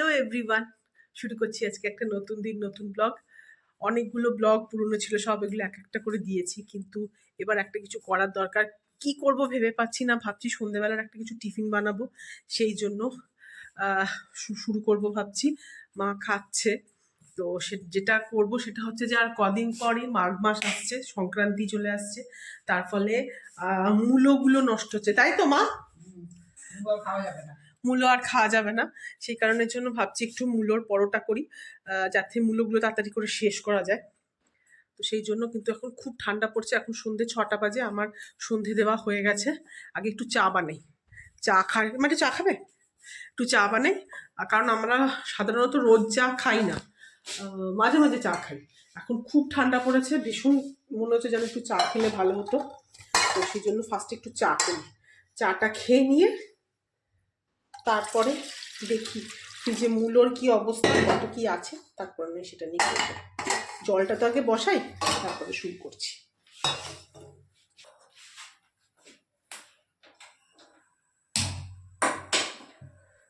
Hello everyone শুরু করছি আজকে একটা নতুন দিন, নতুন ব্লগ অনেকগুলো ব্লগ পুরনো ছিল, সব এগুলো এক একটা করে দিয়েছি, কিন্তু এবার একটা কিছু করার দরকার। কি করব ভেবে পাচ্ছি না, ভাবছি সন্ধেবেলার একটা কিছু টিফিন বানাবো, সেই জন্য শুরু করব ভাবছি। মা খাচ্ছে, তো সে, যেটা করব সেটা হচ্ছে যে আর কদিন পরই মাঘ মাস আসছে, সংক্রান্তি চলে আসছে, তার ফলে মূলোগুলো নষ্ট হচ্ছে। তাই তো, মা? খাওয়া যাবে না। মূলো আর খাওয়া যাবে না। সেই কারণের জন্য ভাবছি একটু মূলোর পরোটা করি যাতে মূলোগুলো তাড়াতাড়ি করে শেষ করা যায়। তো সেই জন্য কিন্তু এখন খুব ঠান্ডা পড়ছে। এখন সন্ধে ছটা বাজে, আমার সন্ধে দেওয়া হয়ে গেছে। আগে একটু চা বানাই। চা খাই মানে চা খাবে? একটু চা বানাই। কারণ আমরা সাধারণত রোজ চা খাই না। মাঝে মাঝে চা খাই। এখন খুব ঠান্ডা পড়েছে, ভীষণ মনে হচ্ছে যেন একটু চা খেলে ভালো হতো। তো সেই জন্য ফার্স্টে একটু চা করি। চাটা খেয়ে নিয়ে তারপরে দেখি যে মূলোর কি অবস্থা, কত কি আছে, তারপর আমি সেটা নিয়ে জলটা তো আগে বসাই, তারপরে শুরু করছি।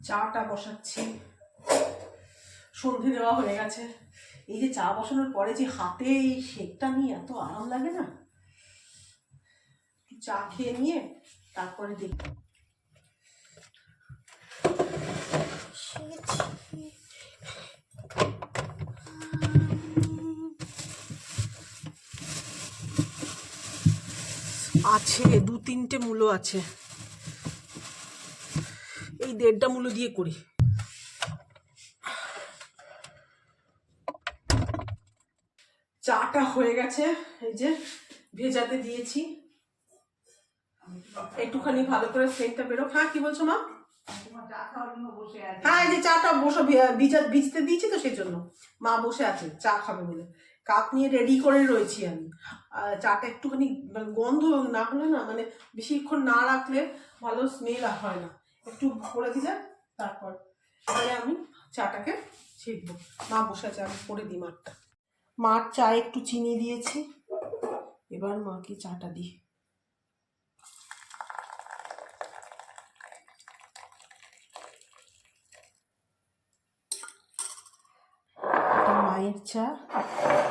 চাটা বসাচ্ছি। সন্ধে দেওয়া হয়ে গেছে। এই যে চা বসানোর পরে যে হাতে এই শেকটা নিয়ে এত আরাম লাগে না? চা খেয়ে নিয়ে তারপরে দেখি। আছে, দু তিনটে মূলো আছে। এই দেড়টা মূলো দিয়ে করি। চাটা হয়ে গেছে, এই যে ভেজাতে দিয়েছি। একটুখানি ভালো করে সেন্টটা বেরো হ্যাঁ কি বলছো মা? চা হ্যাঁ এই যে চাটা বসে ভিজা, ভিজতে দিয়েছি তো সেই জন্য। মা বসে আছে, চা খাবে বলে। কাপ নিয়ে রেডি করে রয়েছি আমি। চাটা একটুখানি মানে গন্ধ না হলে না মানে বেশিক্ষণ না রাখলে ভালো স্মেল হয় না। একটু করে দিলে তারপর এবারে আমি চাটাকে ছেঁকবো। মা বসে আছে, আমি করে দিই মাঠটা। মার চায়ে একটু চিনি দিয়েছি। এবার মাকে চাটা দিই এটা মায়ের চা,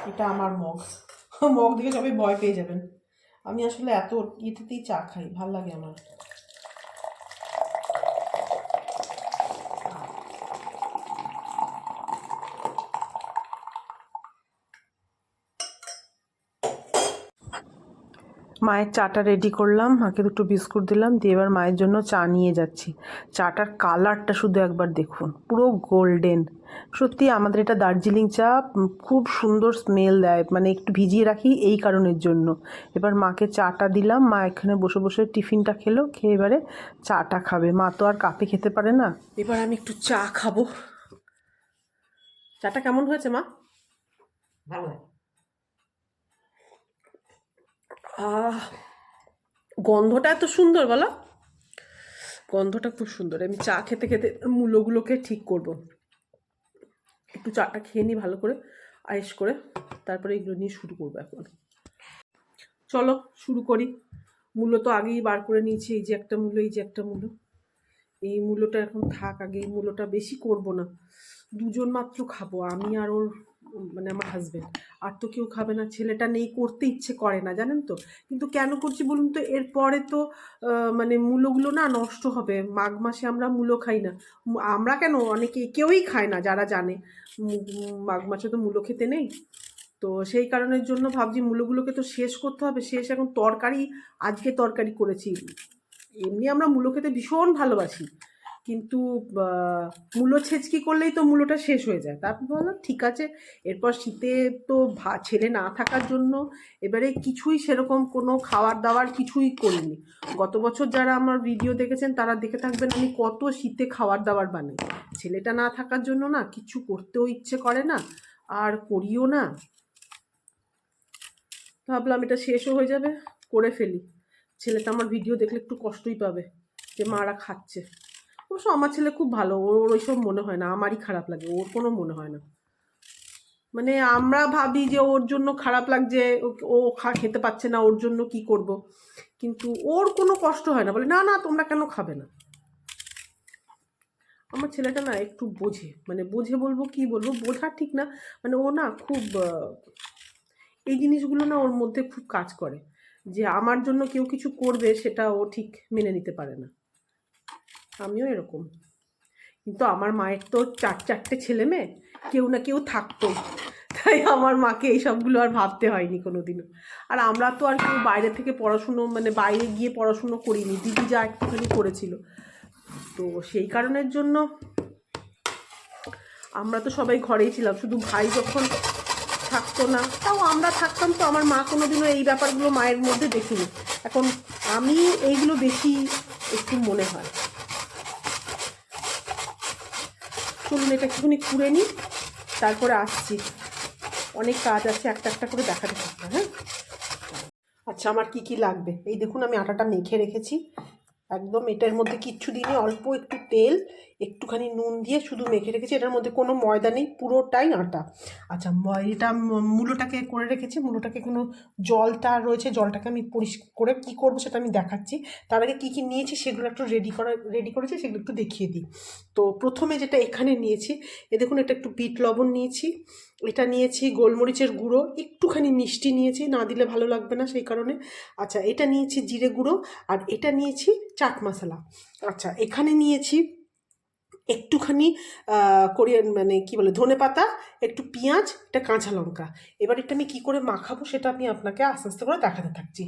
এটা আমার মগ। মগ দেখে সবাই ভয় পেয়ে যাবেন। আমি আসলে এত ইতেতেই চা খাই, ভালো লাগে আমার। মায়ের চাটা রেডি করলাম, মাকে দুটো বিস্কুট দিলাম, দিয়ে এবার মায়ের জন্য চা নিয়ে যাচ্ছি। চাটার কালারটা শুধু একবার দেখুন, পুরো গোল্ডেন সত্যি আমাদের এটা দার্জিলিং চা খুব সুন্দর স্মেল দেয় মানে একটু ভিজিয়ে রাখি এই কারণের জন্য। এবার মাকে চাটা দিলাম, মা এখানে বসে বসে টিফিনটা খেলো, খেয়ে এবারে চাটা খাবে। মা তো আর কাপে খেতে পারে না। এবার আমি একটু চা খাব। চাটা কেমন হয়েছে মা? ভালো গন্ধটা এত সুন্দর, বলো? গন্ধটা খুব সুন্দর। আমি চা খেতে খেতে মূলোগুলোকে ঠিক করব। একটু চাটা খেয়ে নিই ভালো করে, আয়েস করে। তারপরে এগুলো নিয়ে শুরু করব এখন। চলো, শুরু করি। মূলো তো আগেই বার করে নিয়েছি। এই যে একটা মূলো, এই যে একটা মূলো। এই মূলোটা এখন থাক আগে। এই মূলোটা বেশি করব না। দুজন মাত্র খাব। আমি আর ওর মানে আমার হাজবেন্ড আর তো কেউ খাবে না, ছেলেটা নেই, করতে ইচ্ছে করে না, জানেন তো? কিন্তু কেন করছি বলুন তো? এরপরে তো মানে মূলোগুলো না নষ্ট হবে। মাঘ মাসে আমরা মূলো খাই না। আমরা কেন? অনেকে, কেউই খায় না, যারা জানে। মাঘ মাসে তো মূলো খেতে নেই। তো সেই কারণের জন্য ভাবছি মূলোগুলোকে তো শেষ করতে হবে। শেষ এখন তরকারি, আজকে তরকারি করেছি। এমনি আমরা মূলো খেতে ভীষণ ভালোবাসি। কিন্তু মূলো ছেচকি করলেই তো মূলোটা শেষ হয়ে যায়। তারপর ভাবলাম ঠিক আছে। এরপর শীতে তো ভা, ছেলে না থাকার জন্য এবারে কিছুই সেরকম কোনো খাবার দাবার কিছুই করিনি। গত বছর যারা আমার ভিডিও দেখেছেন, তারা দেখে থাকবেন আমি কত শীতে খাওয়ার দাবার বানাই। ছেলেটা না থাকার জন্য না কিছু করতেও ইচ্ছে করে না, আর করিও না। ভাবলাম এটা শেষও হয়ে যাবে, করে ফেলি। ছেলেটা আমার ভিডিও দেখলে একটু কষ্টই পাবে, যে মারা খাচ্ছে। অবশ্য আমার ছেলে খুব ভালো, ওর ওইসব মনে হয় না, আমারই খারাপ লাগে, ওর কোনো মনে হয় না। মানে আমরা ভাবি যে ওর জন্য খারাপ লাগছে ও- খা- খেতে পাচ্ছে না, ওর জন্য কি করব। কিন্তু ওর কোনো কষ্ট হয় না, বলে না না, তোমরা কেন খাবে না? আমার ছেলেটা না একটু বোঝে মানে বোঝে বলব কি বলব, বোঝা ঠিক না মানে ও না খুব এই জিনিসগুলো না ওর মধ্যে খুব কাজ করে, যে আমার জন্য কেউ কিছু করবে সেটা ও ঠিক মেনে নিতে পারে না। আমিও এরকম। কিন্তু আমার মায়ের তো চার, চারটে ছেলে মেয়ে, কেউ না কেউ থাকতোই তাই আমার মাকে এইসবগুলো আর ভাবতে হয়নি কোনো দিনও আর আমরা তো আর কেউ বাইরে থেকে পড়াশুনো মানে বাইরে গিয়ে পড়াশুনো করিনি, দিদি যা একটুখানি করেছিল। তো সেই কারণের জন্য আমরা তো সবাই ঘরেই ছিলাম, শুধু ভাই যখন থাকতো না। তাও আমরা থাকতাম তো, আমার মা কোনো দিনও এই ব্যাপারগুলো মায়ের মধ্যে দেখিনি। এখন আমি এইগুলো বেশি একটু মনে হয়। চলুন, এটা একটুখানি খুঁড়ে নিই, তারপরে আসছি। অনেক কাজ আছে, একটা একটা করে দেখাতে থাকবে হ্যাঁ? আচ্ছা আমার কি কি লাগবে? এই দেখুন, আমি আটাটা মেখে রেখেছি। একদম এটার মধ্যে কিচ্ছু দিনে অল্প একটু তেল, একটুখানি নুন দিয়ে শুধু মেখে রেখেছি। এটার মধ্যে কোনো ময়দা নেই, পুরোটাই আটা। আচ্ছা এটা মূলোটাকে করে রেখেছি। মূলোটাকে কোনো জলটা রয়েছে, জলটাকে আমি পরিষ্কার করে কী করব সেটা আমি দেখাচ্ছি। তার আগে কী কী নিয়েছি সেগুলো একটু রেডি করা রেডি করেছি, সেগুলো একটু দেখিয়ে দিই। তো প্রথমে যেটা এখানে নিয়েছি, এ দেখুন, এটা একটু বিট লবণ নিয়েছি। এটা নিয়েছি গোলমরিচের গুঁড়ো, একটুখানি মিষ্টি নিয়েছি, না দিলে ভালো লাগবে না সেই কারণে। আচ্ছা এটা নিয়েছি জিরে গুঁড়ো আর এটা নিয়েছি চাট মশলা। আচ্ছা এখানে নিয়েছি একটুখানি কোরিয়ান মানে কি বলে, ধনে পাতা, একটু পেঁয়াজ, একটা কাঁচা লঙ্কা। এবার এটা আমি কী করে মাখাবো সেটা আমি আপনাকে আস্তে আস্তে করে দেখাতে থাকছি।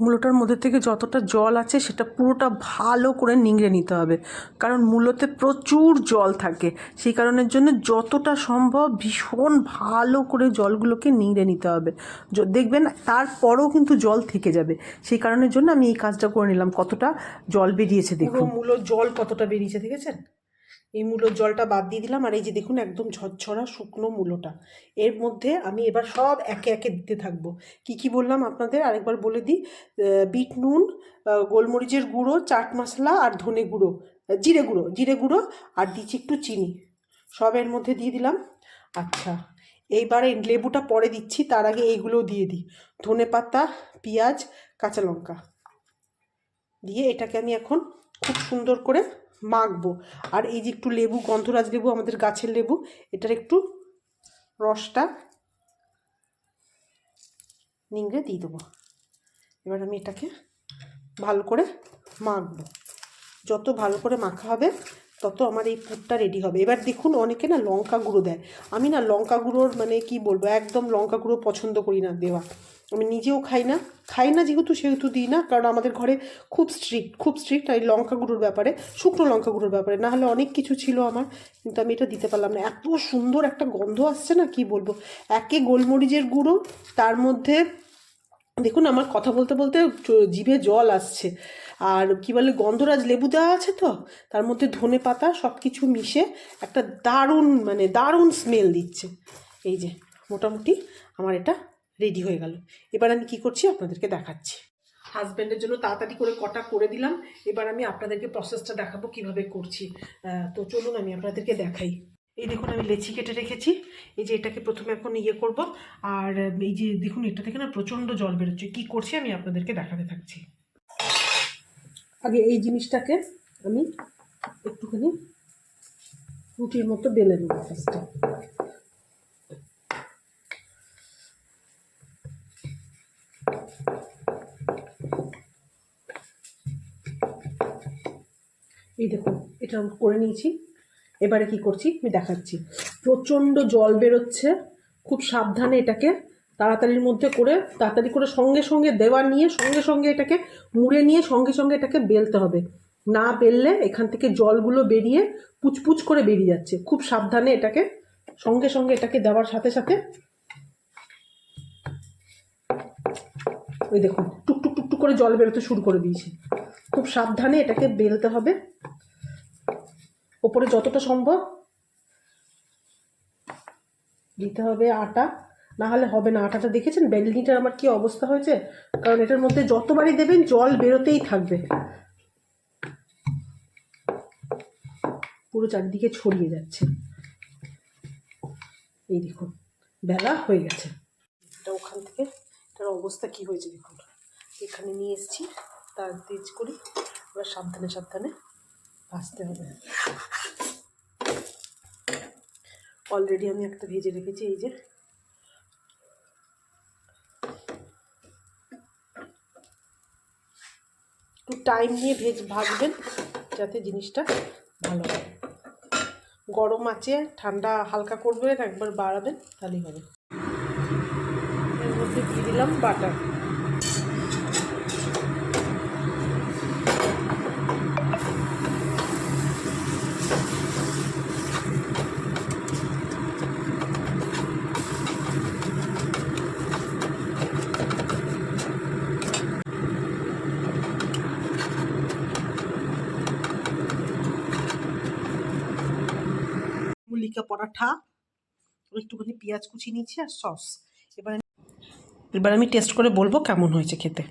মূলোটার মধ্যে থেকে যতটা জল আছে সেটা পুরোটা ভালো করে নিংড়ে নিতে হবে। কারণ মূলোতে প্রচুর জল থাকে। সেই কারণের জন্য যতটা সম্ভব ভীষণ ভালো করে জলগুলোকে নিংড়ে নিতে হবে। দেখবেন তারপরেও কিন্তু জল থেকে যাবে। সেই কারণের জন্য আমি এই কাজটা করে নিলাম। কতটা জল বেরিয়েছে দেখুন। মূলোর জল কতটা বেরিয়েছে দেখেছেন? এই মূলোর জলটা বাদ দিয়ে দিলাম, আর এই যে দেখুন একদম ঝরঝরা শুকনো মূলোটা। এর মধ্যে আমি এবার সব একে একে দিতে থাকব। কি কি বললাম আপনাদের? আরেকবার বলে দিই বিট নুন গোলমরিচের গুঁড়ো, চাট মশলা আর ধনে গুঁড়ো জিরে গুঁড়ো জিরে গুঁড়ো আর দিচ্ছি একটু চিনি। সব এর মধ্যে দিয়ে দিলাম। আচ্ছা এইবারে লেবুটা পরে দিচ্ছি, তার আগে এইগুলোও দিয়ে দিই। ধনে পাতা, পেঁয়াজ, কাঁচা লঙ্কা। দিয়ে এটাকে আমি এখন খুব সুন্দর করে মাখবো। আর এই যে একটু লেবু, গন্ধরাজ লেবু, আমাদের গাছের লেবু, এটার একটু রসটা নিংড়ে দিয়ে দেবো। এবার আমি এটাকে ভালো করে মাখবো। যত ভালো করে মাখা হবে তত আমার এই পুরটা রেডি হবে। এবার দেখুন, অনেকে না লঙ্কা গুঁড়ো দেয়। আমি না লঙ্কা গুঁড়োর মানে কি বলব, একদম লঙ্কা গুঁড়ো পছন্দ করি না দেওয়া। আমি নিজেও খাই না। খাই না যেহেতু, সেহেতু দিই না, কারণ আমাদের ঘরে খুব স্ট্রিক্ট খুব স্ট্রিক্ট এই লঙ্কা গুঁড়োর ব্যাপারে, শুকনো লঙ্কা গুঁড়োর ব্যাপারে। না হলে অনেক কিছু ছিল আমার, কিন্তু আমি এটা দিতে পারলাম না। এত সুন্দর একটা গন্ধ আসছে না, কি বলব? একে গোলমরিচের গুঁড়ো, তার মধ্যে দেখুন, আমার কথা বলতে বলতে জিভে জল আসছে। আর কি বলে গন্ধরাজ লেবু দেওয়া আছে তো? তার মধ্যে ধনে পাতা সব কিছু মিশে একটা দারুণ মানে দারুণ স্মেল দিচ্ছে। এই যে, মোটামুটি আমার এটা রেডি হয়ে গেল। এবার আমি কি করছি আপনাদেরকে দেখাচ্ছি। হাজব্যান্ডের জন্য তাড়াতাড়ি করে কটা করে দিলাম। এবার আমি আপনাদেরকে প্রসেসটা দেখাবো কীভাবে করছি। তো চলুন আমি আপনাদেরকে দেখাই। এই দেখুন আমি লেচি কেটে রেখেছি। এই যে এটাকে প্রথমে এখন ইয়ে করব। আর এই যে দেখুন এটা থেকে না প্রচণ্ড জল বেরোচ্ছে। কী করছি আমি আপনাদেরকে দেখাতে থাকছি। আগে এই জিনিসটাকে আমি একটুখানি রুটির মতো বেলে নেব ফার্স্টে এই দেখুন এটা আমি করে নিয়েছি। এবারে কি করছি? আমি দেখাচ্ছি। প্রচণ্ড জল বেরোচ্ছে। খুব সাবধানে এটাকে তাড়াতাড়ির মধ্যে করে, তাড়াতাড়ি করে সঙ্গে সঙ্গে দেওয়া নিয়ে, সঙ্গে সঙ্গে এটাকে মুড়ে নিয়ে সঙ্গে সঙ্গে এটাকে বেলতে হবে। না বেললে এখান থেকে জলগুলো বেরিয়ে পুচপুচ করে বেরিয়ে যাচ্ছে। খুব সাবধানে এটাকে সঙ্গে সঙ্গে এটাকে দেওয়ার সাথে সাথে ওই দেখুন টুকটুক টুকটুক করে জল বেরোতে শুরু করে দিয়েছে। খুব সাবধানে এটাকে বেলতে হবে। ওপরে যতটা সম্ভব দিতে হবে আটা। না হলে হবে না। আটাটা দেখেছেন? বেলনিটার আমার কি অবস্থা হয়েছে? কারণ এটার মধ্যে যতবারই দেবেন, জল বেরোতেই থাকবে। পুরো চারিদিকে ছড়িয়ে যাচ্ছে। এই দেখুন, বেলা হয়ে গেছে। এটা ওখান থেকে এটার অবস্থা কি হয়েছে দেখুন। এখানে নিয়ে এসেছি, তার তেজ করি, এবার সাবধানে সাবধানে ভাজতে হবে। অলরেডি আমি একটা ভেজে রেখেছি, এই যে টাইম নিয়ে ভেজ ভাজবেন, যাতে জিনিসটা ভালো হয়। গরম আছে, ঠান্ডা হালকা করবেন, একবার বাড়াবেন, তাহলেই হবে। এর মধ্যে দিয়ে দিলাম বাটার। পরাঠা একটুখানি পেঁয়াজ কুচি নিচ্ছি আর সস। এবার এবার আমি টেস্ট করে বলব কেমন হয়েছে খেতে।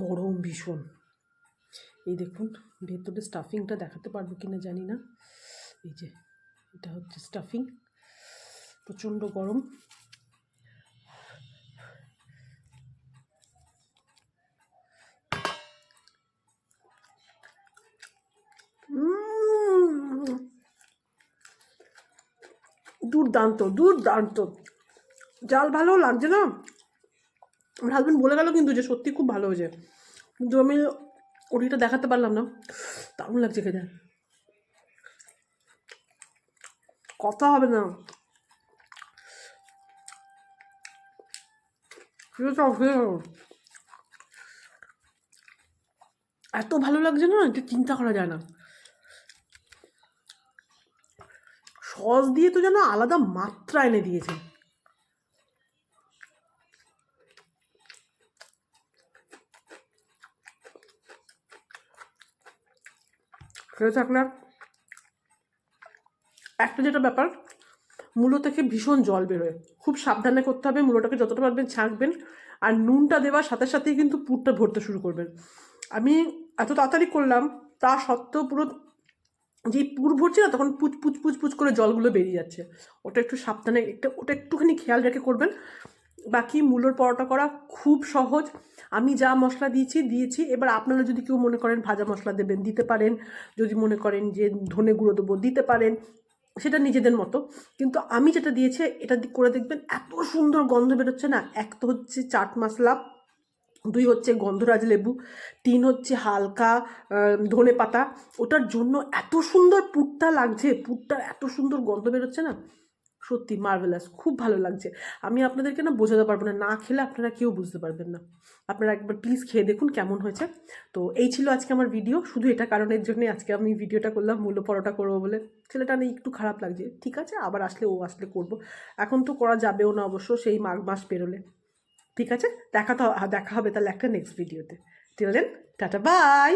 গরম ভীষণ। এই দেখুন, ভেতরে স্টাফিংটা দেখাতে পারব কিনা জানি না। এই যে, এটা হচ্ছে স্টাফিং প্রচণ্ড গরম। দুর্দান্ত দুর্দান্ত। জাল ভালো লাগছে না? আমার হাজব্যান্ড বলে গেল কিন্তু যে সত্যি খুব ভালো হয়েছে। কিন্তু আমি ওটিটা দেখাতে পারলাম না। দারুণ লাগছে খেতে। কথা হবে না। এত ভালো লাগছে না এটা চিন্তা করা যায় না। সস দিয়ে তো যেন আলাদা মাত্রা এনে দিয়েছে। থাকলে একটা যেটা ব্যাপার, মূলো থেকে ভীষণ জল বেরোয়। খুব সাবধানে করতে হবে, মূলোটাকে যতটা পারবেন ছাঁকবেন, আর নুনটা দেওয়ার সাথে সাথেই কিন্তু পুরটা ভরতে শুরু করবেন। আমি এত তাড়াতাড়ি করলাম, তা সত্ত্বেও পুরো যে পুর ভরছে না, তখন পুচ পুচ পুচ পুচ করে জলগুলো বেরিয়ে যাচ্ছে। ওটা একটু সাবধানে, একটু, ওটা একটুখানি খেয়াল রেখে করবেন। বাকি মূলোর পরোটা করা খুব সহজ। আমি যা মশলা দিয়েছি দিয়েছি। এবার আপনারা যদি কেউ মনে করেন ভাজা মশলা দেবেন, দিতে পারেন। যদি মনে করেন যে ধনে গুঁড়ো দেবো, দিতে পারেন। সেটা নিজেদের মতো। কিন্তু আমি যেটা দিয়েছি, এটা করে দেখবেন এত সুন্দর গন্ধ বেরোচ্ছে না। এক তো হচ্ছে চাট মশলা দুই হচ্ছে গন্ধরাজ লেবু, তিন হচ্ছে হালকা ধনে পাতা। ওটার জন্য এত সুন্দর পুরটা লাগছে, পুরটার এত সুন্দর গন্ধ বেরোচ্ছে না। সত্যি মার্ভেলাস খুব ভালো লাগছে। আমি আপনাদেরকে না বোঝাতে পারব না না খেলে আপনারা কেউ বুঝতে পারবেন না। আপনারা একবার প্লিজ খেয়ে দেখুন কেমন হয়েছে। তো এই ছিল আজকে আমার ভিডিও শুধু এটা কারণের জন্যই আজকে আমি ভিডিওটা করলাম, মূল্য পরোটা করব বলে। ছেলেটা নেই একটু খারাপ লাগছে। ঠিক আছে, আবার আসলে ও আসলে করব। এখন তো করা যাবেও না অবশ্য, সেই মাঘ মাস পেরোলে ঠিক আছে? দেখা তো দেখা হবে তাহলে একটা নেক্সট ভিডিওতে টিল দেন টাটা বাই